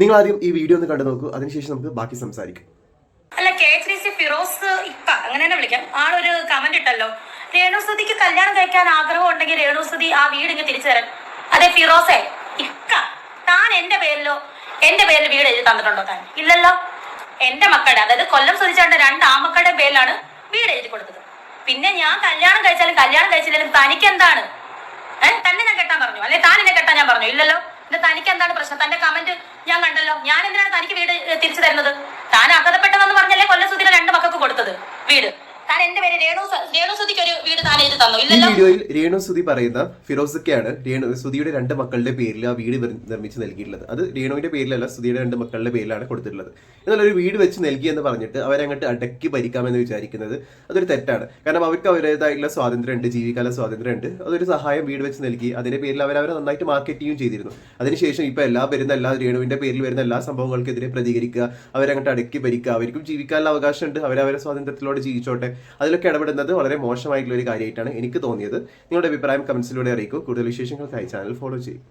നിങ്ങൾ ആദ്യം ഈ വീഡിയോ ഒന്ന് കണ്ടു നോക്കൂ. അതിനുശേഷം നമുക്ക് ബാക്കി സംസാരിക്കാം. അല്ല കെ സി ഫിറോസ് ഇക്ക അങ്ങനെ തന്നെ വിളിക്കാം. ആളൊരു കമന്റ് ഇട്ടല്ലോ. രേണുസുതിക്ക് കല്യാണം കഴിക്കാൻ ആഗ്രഹം ഉണ്ടെങ്കിൽ രേണുസുതി ആ വീട് ഇങ്ങ് തിരിച്ചു തരാൻ. അതെ ഫിറോസേ ഇക്ക താൻ എന്റെ പേരിലോ എന്റെ പേരിൽ വീട് എഴുതി തന്നിട്ടുണ്ടോ താൻ? ഇല്ലല്ലോ. എന്റെ മക്കളുടെ അതായത് കൊല്ലം സുതിച്ചേണ്ട രണ്ട് ആമക്കളുടെ പേരിലാണ് വീട് എഴുതി കൊടുത്തത്. പിന്നെ ഞാൻ കല്യാണം കഴിച്ചാലും കല്യാണം കഴിച്ചില്ലെങ്കിലും തനിക്ക് എന്താണ് തന്നെ ഞാൻ കെട്ടാൻ പറഞ്ഞു. അല്ലെ താൻ എന്നെ കെട്ടാൻ ഞാൻ പറഞ്ഞു. ഇല്ലല്ലോ. തനിക്ക് എന്താണ് പ്രശ്നം? തന്റെ കമന്റ് ഞാൻ കണ്ടല്ലോ. ഞാൻ എന്തിനാണ് തനിക്ക് വീട് തിരിച്ചു തരുന്നത് താൻ അർഹതപ്പെട്ടതെന്ന് പറഞ്ഞല്ലേ കൊല്ലസുതിയുടെ രണ്ട് മക്കൾക്ക് കൊടുത്തത് വീട് താൻ എന്റെ പേര് രേണു രേണു ഒരു വീട് താൻ എഴുതി തന്നു. ഈ ഇല്ലല്ലോ വീഡിയോയിൽ രേണു പറയുന്ന ഫിറോസൊക്കെയാണ് രേണു സുതിയുടെ രണ്ട് മക്കളുടെ പേരിൽ ആ വീട് നിർ- നിർമ്മിച്ച് നൽകിയിട്ടുള്ളത്. അത് രേണുവിന്റെ പേരിലല്ല സുതിയുടെ രണ്ട് മക്കളുടെ പേരിലാണ് കൊടുത്തിട്ടുള്ളത്. എന്നാൽ ഒരു വീട് വെച്ച് നൽകി എന്ന് പറഞ്ഞിട്ട് അവരങ്ങോട്ട് അടക്കി ഭരിക്കാമെന്ന് വിചാരിക്കുന്നത് അതൊരു തെറ്റാണ്. കാരണം അവർക്ക് അവരുടേതായിട്ടുള്ള സ്വാതന്ത്ര്യമുണ്ട് ജീവിക്കാനുള്ള സ്വാതന്ത്ര്യമുണ്ട്. അതൊരു സഹായം വീട് വെച്ച് നൽകി അതിന്റെ പേരിൽ അവർ അവരെ നന്നായിട്ട് മാർക്കറ്റിംഗും ചെയ്തിരുന്നു. അതിനുശേഷം ഇപ്പൊ എല്ലാ വരുന്ന എല്ലാ രേണുവിന്റെ പേരിൽ വരുന്ന എല്ലാ സംഭവങ്ങൾക്കെതിരെ പ്രതികരിക്കുക അവരങ്ങോട്ട് അടക്കി ഭരിക്കുക. അവർക്കും ജീവിക്കാനുള്ള അവകാശമുണ്ട് അവരവരെ സ്വാതന്ത്ര്യത്തിലൂടെ ജീവിച്ചോട്ടെ. അതിലൊക്കെ ഇടപെടുന്നത് വളരെ മോശമായിട്ടുള്ള ഒരു കാര്യമായിട്ടാണ് എനിക്ക് തോന്നിയത്. നിങ്ങളുടെ അഭിപ്രായം കമന്റ്സിലൂടെ അറിയിക്കൂ. കൂടുതൽ വിശേഷങ്ങൾക്കായി ചാനൽ ഫോളോ ചെയ്യും.